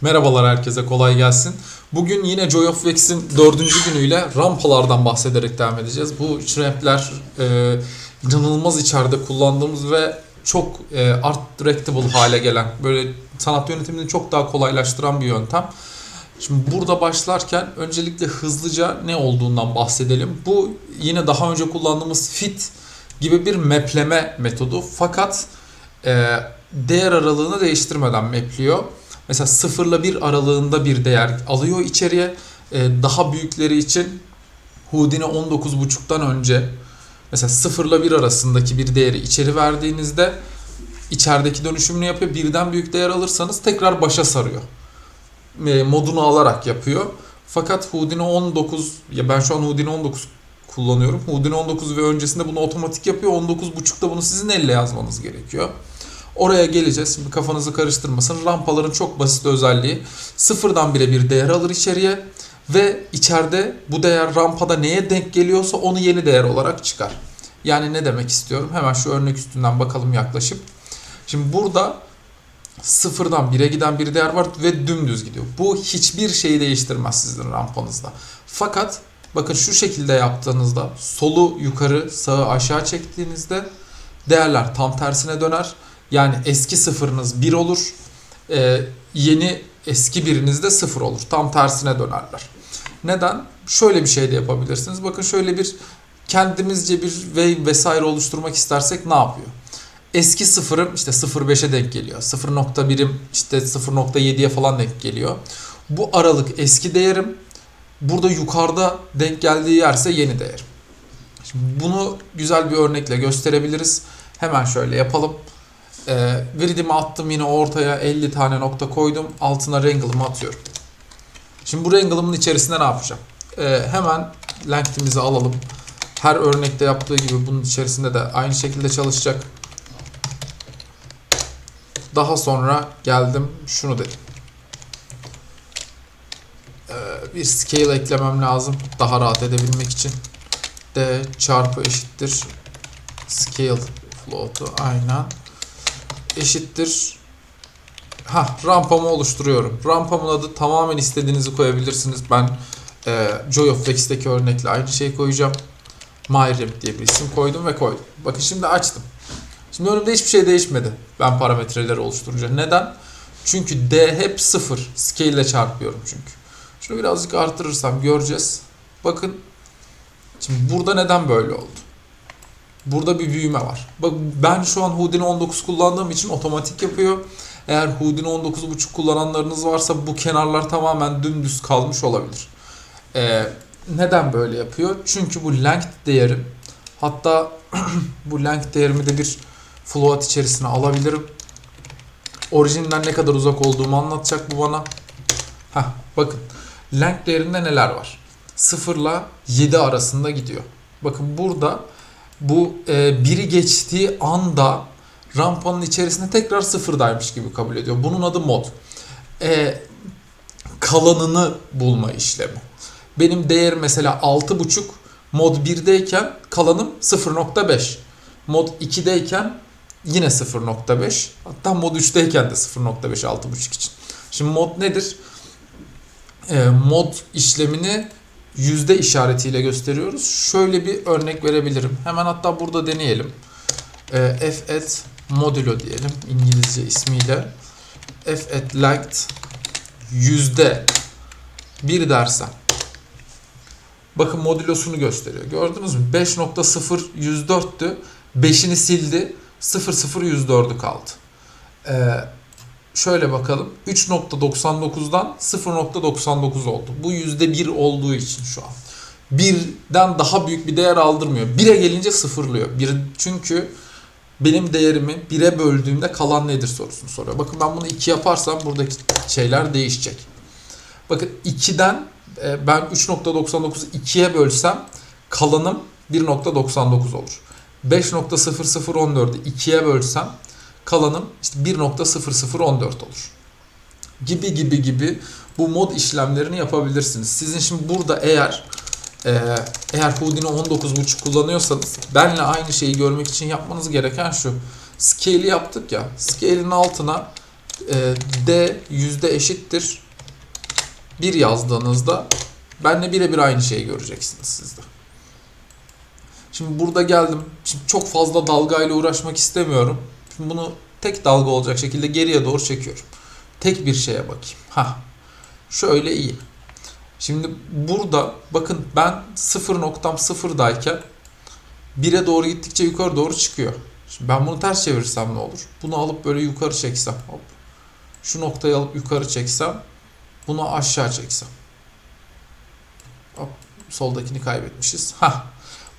Merhabalar herkese kolay gelsin. Bugün yine Joy of Vex'in dördüncü günüyle rampalardan bahsederek devam edeceğiz. Bu rampler e, inanılmaz içeride kullandığımız ve çok e, art directable hale gelen böyle sanat yönetimini çok daha kolaylaştıran bir yöntem. Şimdi burada başlarken öncelikle hızlıca ne olduğundan bahsedelim. Bu yine daha önce kullandığımız fit gibi bir mapleme metodu fakat e, değer aralığını değiştirmeden mapliyor. Mesela 0 ile 1 aralığında bir değer alıyor içeriye. E, daha büyükleri için Houdini 19.5'tan önce mesela 0 ile 1 arasındaki bir değeri içeri verdiğinizde içerideki dönüşümünü yapıyor. Birden büyük değer alırsanız tekrar başa sarıyor. E, modunu alarak yapıyor. Fakat Houdini 19 ya ben şu an Houdini 19 kullanıyorum. Houdini 19 ve öncesinde bunu otomatik yapıyor. 19.5'da bunu sizin elle yazmanız gerekiyor. Oraya geleceğiz. Şimdi kafanızı karıştırmasın. Rampaların çok basit özelliği sıfırdan bire bir değer alır içeriye ve içeride bu değer rampada neye denk geliyorsa onu yeni değer olarak çıkar. Yani ne demek istiyorum? Hemen şu örnek üstünden bakalım yaklaşıp. Şimdi burada sıfırdan bire giden bir değer var ve dümdüz gidiyor. Bu hiçbir şeyi değiştirmez sizin rampanızda. Fakat bakın şu şekilde yaptığınızda solu yukarı sağı aşağı çektiğinizde değerler tam tersine döner. Yani eski sıfırınız 1 olur. Ee, yeni eski biriniz de 0 olur. Tam tersine dönerler. Neden? Şöyle bir şey de yapabilirsiniz. Bakın şöyle bir kendimizce bir way vesaire oluşturmak istersek ne yapıyor? Eski sıfırım işte 0.5'e denk geliyor. 0.1'im işte 0.7'ye falan denk geliyor. Bu aralık eski değerim. Burada yukarıda denk geldiği yerse yeni değerim. Şimdi bunu güzel bir örnekle gösterebiliriz. Hemen şöyle yapalım. Ee, gridimi attım yine ortaya 50 tane nokta koydum. Altına wrangle'ımı atıyorum. Şimdi bu wrangle'ımın içerisinde ne yapacağım? Ee, hemen length'imizi alalım. Her örnekte yaptığı gibi bunun içerisinde de aynı şekilde çalışacak. Daha sonra geldim şunu dedim. Ee, bir scale eklemem lazım daha rahat edebilmek için. D çarpı eşittir scale float'u aynen eşittir ha rampamı oluşturuyorum. Rampamın adı tamamen istediğinizi koyabilirsiniz. Ben e, Joy of Flex'teki örnekle aynı şeyi koyacağım. MyRamp diye bir isim koydum ve koydum. Bakın şimdi açtım. Şimdi önümde hiçbir şey değişmedi. Ben parametreleri oluşturunca. Neden? Çünkü D hep 0. Scale ile çarpıyorum çünkü. Şunu birazcık artırırsam göreceğiz. Bakın. Şimdi burada neden böyle oldu? Burada bir büyüme var. Bak ben şu an Houdini 19 kullandığım için otomatik yapıyor. Eğer Houdini 19.5 kullananlarınız varsa bu kenarlar tamamen dümdüz kalmış olabilir. Ee, neden böyle yapıyor? Çünkü bu length değeri hatta bu length değerimi de bir float içerisine alabilirim. Orijinden ne kadar uzak olduğumu anlatacak bu bana. Heh, bakın length değerinde neler var? 0 ile 7 arasında gidiyor. Bakın burada bu e, biri geçtiği anda rampanın içerisinde tekrar sıfırdaymış gibi kabul ediyor. Bunun adı mod. E, kalanını bulma işlemi. Benim değer mesela 6.5 mod 1'deyken kalanım 0.5. Mod 2'deyken yine 0.5. Hatta mod 3'teyken de 0.5 6.5 için. Şimdi mod nedir? E, mod işlemini yüzde işaretiyle gösteriyoruz. Şöyle bir örnek verebilirim. Hemen hatta burada deneyelim. E, f at modulo diyelim İngilizce ismiyle. f at length yüzde bir dersem. Bakın modülosunu gösteriyor. Gördünüz mü? 5.0 104'tü. 5'ini sildi. 0.0 kaldı. Ee, şöyle bakalım. 3.99'dan 0.99 oldu. Bu %1 olduğu için şu an. Birden daha büyük bir değer aldırmıyor. 1'e gelince sıfırlıyor. Bir, çünkü benim değerimi 1'e böldüğümde kalan nedir sorusunu soruyor. Bakın ben bunu 2 yaparsam buradaki şeyler değişecek. Bakın 2'den e, ben 3.99'u 2'ye bölsem kalanım 1.99 olur. 5.0014'ü 2'ye bölsem kalanım işte 1.0014 olur. Gibi gibi gibi bu mod işlemlerini yapabilirsiniz. Sizin şimdi burada eğer e, eğer Houdini 19.5 kullanıyorsanız benle aynı şeyi görmek için yapmanız gereken şu. Scale'i yaptık ya. Scale'in altına e, D yüzde eşittir 1 yazdığınızda benle birebir aynı şeyi göreceksiniz sizde. Şimdi burada geldim. Şimdi çok fazla dalgayla uğraşmak istemiyorum. Şimdi bunu tek dalga olacak şekilde geriye doğru çekiyorum. Tek bir şeye bakayım. Ha. Şöyle iyi. Şimdi burada bakın ben sıfır noktam sıfırdayken 1'e doğru gittikçe yukarı doğru çıkıyor. Şimdi ben bunu ters çevirsem ne olur? Bunu alıp böyle yukarı çeksem. Hop. Şu noktayı alıp yukarı çeksem. Bunu aşağı çeksem. Hop. Soldakini kaybetmişiz. Ha.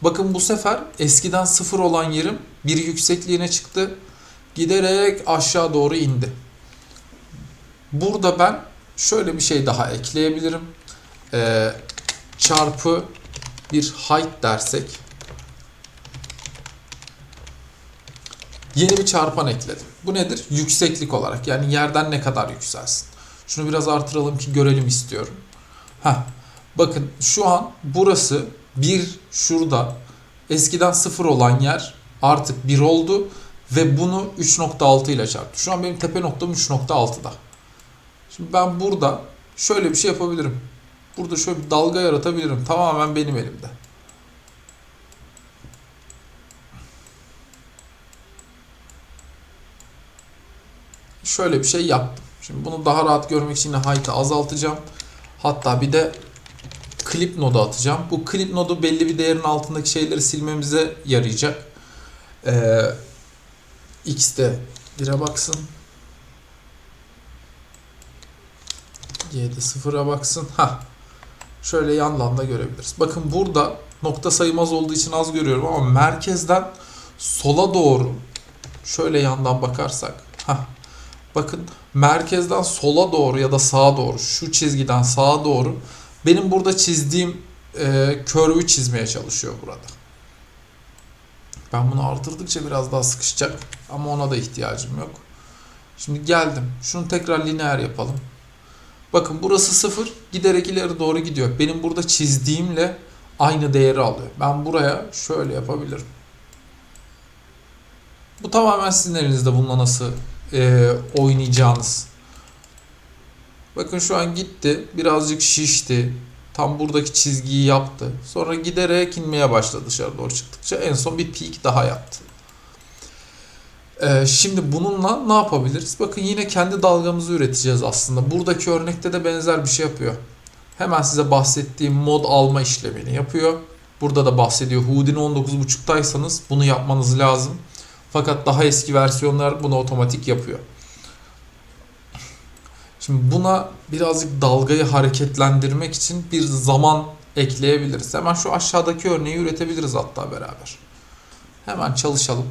Bakın bu sefer eskiden sıfır olan yerim bir yüksekliğine çıktı. Giderek aşağı doğru indi. Burada ben şöyle bir şey daha ekleyebilirim. Ee, çarpı bir height dersek yeni bir çarpan ekledim. Bu nedir? Yükseklik olarak. Yani yerden ne kadar yükselsin. Şunu biraz artıralım ki görelim istiyorum. Heh. Bakın şu an burası bir şurada eskiden sıfır olan yer artık 1 oldu ve bunu 3.6 ile çarptı. Şu an benim tepe noktam 3.6'da. Şimdi ben burada şöyle bir şey yapabilirim. Burada şöyle bir dalga yaratabilirim. Tamamen benim elimde. Şöyle bir şey yaptım. Şimdi bunu daha rahat görmek için height'ı azaltacağım. Hatta bir de clip nodu atacağım. Bu clip nodu belli bir değerin altındaki şeyleri silmemize yarayacak. Ee, X'de 1'e baksın. Y'de 0'a baksın. Ha. Şöyle yandan da görebiliriz. Bakın burada nokta sayımaz olduğu için az görüyorum ama merkezden sola doğru şöyle yandan bakarsak ha bakın merkezden sola doğru ya da sağa doğru şu çizgiden sağa doğru benim burada çizdiğim e, curve'ü çizmeye çalışıyor burada. Ben bunu artırdıkça biraz daha sıkışacak ama ona da ihtiyacım yok. Şimdi geldim. Şunu tekrar lineer yapalım. Bakın burası sıfır giderek ileri doğru gidiyor. Benim burada çizdiğimle aynı değeri alıyor. Ben buraya şöyle yapabilirim. Bu tamamen sizin elinizde bununla nasıl e, oynayacağınız. Bakın şu an gitti. Birazcık şişti. Tam buradaki çizgiyi yaptı. Sonra giderek inmeye başladı dışarı doğru çıktıkça. En son bir peak daha yaptı. Ee, şimdi bununla ne yapabiliriz? Bakın yine kendi dalgamızı üreteceğiz aslında. Buradaki örnekte de benzer bir şey yapıyor. Hemen size bahsettiğim mod alma işlemini yapıyor. Burada da bahsediyor. Houdini 19.5'taysanız bunu yapmanız lazım. Fakat daha eski versiyonlar bunu otomatik yapıyor. Şimdi buna birazcık dalgayı hareketlendirmek için bir zaman ekleyebiliriz. Hemen şu aşağıdaki örneği üretebiliriz hatta beraber. Hemen çalışalım.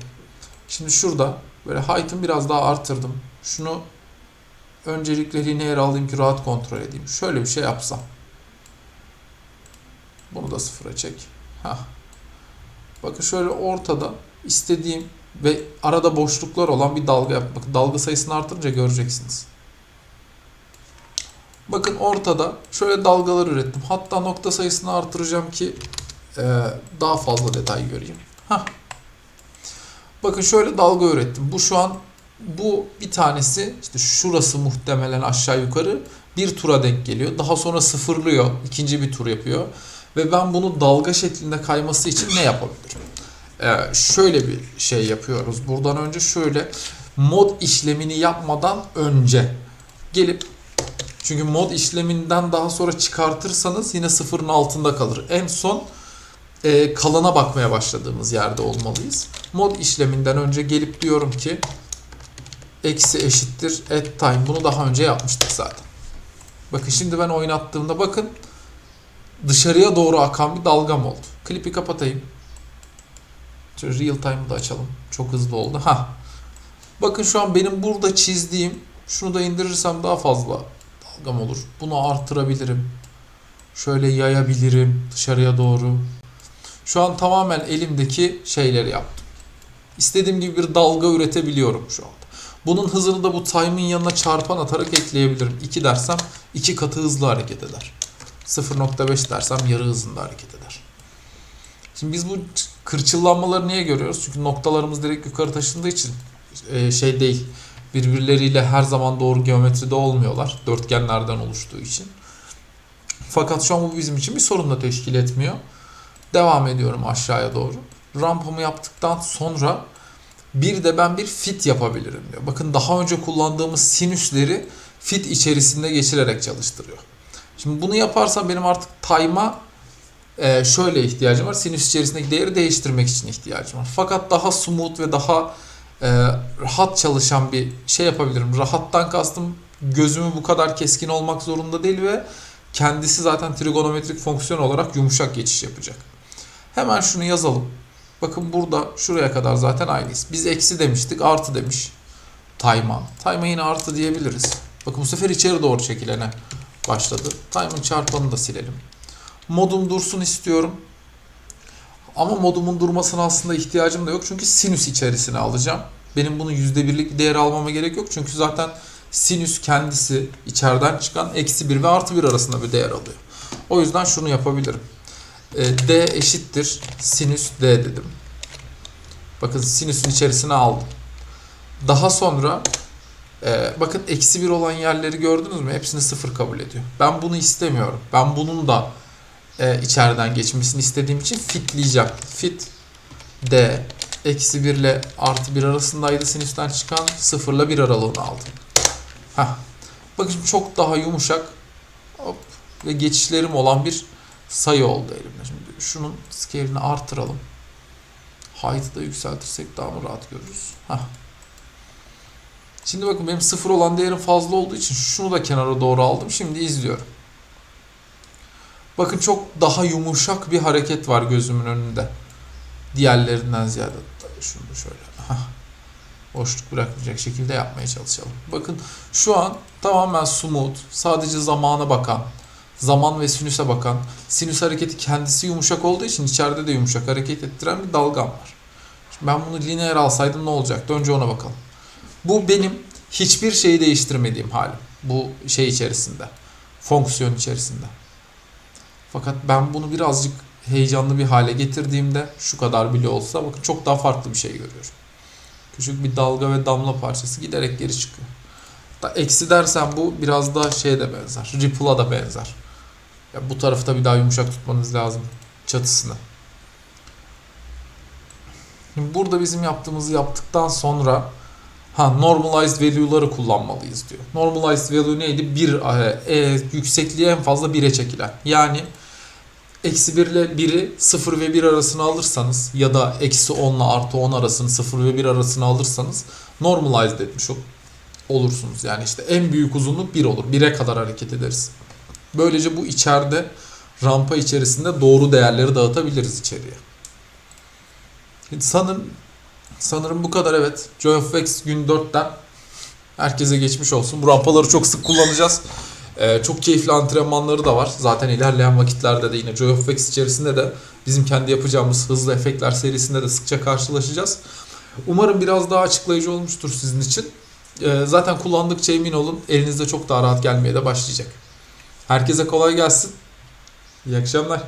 Şimdi şurada böyle height'ını biraz daha arttırdım. Şunu öncelikle lineer alayım ki rahat kontrol edeyim. Şöyle bir şey yapsam. Bunu da sıfıra çek. Heh. Bakın şöyle ortada istediğim ve arada boşluklar olan bir dalga yap. Bakın dalga sayısını artırınca göreceksiniz. Bakın ortada şöyle dalgalar ürettim. Hatta nokta sayısını artıracağım ki daha fazla detay göreyim. Heh. Bakın şöyle dalga ürettim. Bu şu an bu bir tanesi işte şurası muhtemelen aşağı yukarı bir tura denk geliyor. Daha sonra sıfırlıyor. ikinci bir tur yapıyor. Ve ben bunu dalga şeklinde kayması için ne yapabilirim? Ee, şöyle bir şey yapıyoruz. Buradan önce şöyle mod işlemini yapmadan önce gelip çünkü mod işleminden daha sonra çıkartırsanız yine sıfırın altında kalır. En son e, kalana bakmaya başladığımız yerde olmalıyız. Mod işleminden önce gelip diyorum ki eksi eşittir at time. Bunu daha önce yapmıştık zaten. Bakın şimdi ben oynattığımda bakın dışarıya doğru akan bir dalgam oldu. Klipi kapatayım. Şöyle real time'ı da açalım. Çok hızlı oldu. Ha. Bakın şu an benim burada çizdiğim şunu da indirirsem daha fazla dalgam olur. Bunu artırabilirim. Şöyle yayabilirim dışarıya doğru. Şu an tamamen elimdeki şeyleri yaptım. İstediğim gibi bir dalga üretebiliyorum şu anda. Bunun hızını da bu time'ın yanına çarpan atarak ekleyebilirim. 2 dersem 2 katı hızlı hareket eder. 0.5 dersem yarı hızında hareket eder. Şimdi biz bu kırçıllanmaları niye görüyoruz? Çünkü noktalarımız direkt yukarı taşındığı için e, şey değil. Birbirleriyle her zaman doğru geometride olmuyorlar. Dörtgenlerden oluştuğu için. Fakat şu an bu bizim için bir sorun da teşkil etmiyor. Devam ediyorum aşağıya doğru. Rampamı yaptıktan sonra bir de ben bir fit yapabilirim diyor. Bakın daha önce kullandığımız sinüsleri fit içerisinde geçirerek çalıştırıyor. Şimdi bunu yaparsam benim artık time'a e, şöyle ihtiyacım var. Sinüs içerisindeki değeri değiştirmek için ihtiyacım var. Fakat daha smooth ve daha e, rahat çalışan bir şey yapabilirim. Rahattan kastım gözümü bu kadar keskin olmak zorunda değil ve kendisi zaten trigonometrik fonksiyon olarak yumuşak geçiş yapacak. Hemen şunu yazalım. Bakın burada şuraya kadar zaten aynıyız. Biz eksi demiştik, artı demiş. Time'a. Time'a yine artı diyebiliriz. Bakın bu sefer içeri doğru çekilene başladı. Time'ın çarpanını da silelim. Modum dursun istiyorum. Ama modumun durmasına aslında ihtiyacım da yok. Çünkü sinüs içerisine alacağım. Benim bunu %1'lik bir değer almama gerek yok. Çünkü zaten sinüs kendisi içeriden çıkan eksi 1 ve artı 1 arasında bir değer alıyor. O yüzden şunu yapabilirim. E, D eşittir sinüs D dedim. Bakın sinüsün içerisine aldım. Daha sonra e, bakın eksi 1 olan yerleri gördünüz mü? Hepsini sıfır kabul ediyor. Ben bunu istemiyorum. Ben bunun da e, içeriden geçmesini istediğim için fitleyeceğim. Fit D eksi 1 ile artı 1 arasındaydı sinüsten çıkan 0 ile 1 aralığını aldım. Heh. Bakın çok daha yumuşak hop, ve geçişlerim olan bir sayı oldu elimde. Şimdi şunun scale'ini artıralım. Height'ı da yükseltirsek daha mı rahat görürüz? Heh. Şimdi bakın benim sıfır olan değerim fazla olduğu için şunu da kenara doğru aldım. Şimdi izliyorum. Bakın çok daha yumuşak bir hareket var gözümün önünde. Diğerlerinden ziyade. Şunu da şöyle. Heh. Boşluk bırakmayacak şekilde yapmaya çalışalım. Bakın şu an tamamen smooth, sadece zamana bakan, zaman ve sinüse bakan, sinüs hareketi kendisi yumuşak olduğu için içeride de yumuşak hareket ettiren bir dalgam var. Şimdi ben bunu lineer alsaydım ne olacaktı? Önce ona bakalım. Bu benim hiçbir şeyi değiştirmediğim halim. Bu şey içerisinde. Fonksiyon içerisinde. Fakat ben bunu birazcık heyecanlı bir hale getirdiğimde şu kadar bile olsa bakın çok daha farklı bir şey görüyorum. Küçük bir dalga ve damla parçası giderek geri çıkıyor. Da eksi dersen bu biraz da şeye de benzer. Ripple'a da benzer. Bu tarafı da bir daha yumuşak tutmanız lazım çatısını. Şimdi burada bizim yaptığımızı yaptıktan sonra ha normalized value'ları kullanmalıyız diyor. Normalized value neydi? Bir e, e, yüksekliği en fazla 1'e çekilen. Yani eksi 1 ile 1'i 0 ve 1 arasına alırsanız ya da eksi 10 ile artı 10 arasını 0 ve 1 arasına alırsanız normalized etmiş ol- olursunuz. Yani işte en büyük uzunluk 1 olur. 1'e kadar hareket ederiz. Böylece bu içeride rampa içerisinde doğru değerleri dağıtabiliriz içeriye. Sanırım sanırım bu kadar evet. Joy of X gün 4'ten herkese geçmiş olsun. Bu rampaları çok sık kullanacağız. Ee, çok keyifli antrenmanları da var. Zaten ilerleyen vakitlerde de yine Joy of X içerisinde de bizim kendi yapacağımız hızlı efektler serisinde de sıkça karşılaşacağız. Umarım biraz daha açıklayıcı olmuştur sizin için. Ee, zaten kullandıkça emin olun elinizde çok daha rahat gelmeye de başlayacak. Herkese kolay gelsin. İyi akşamlar.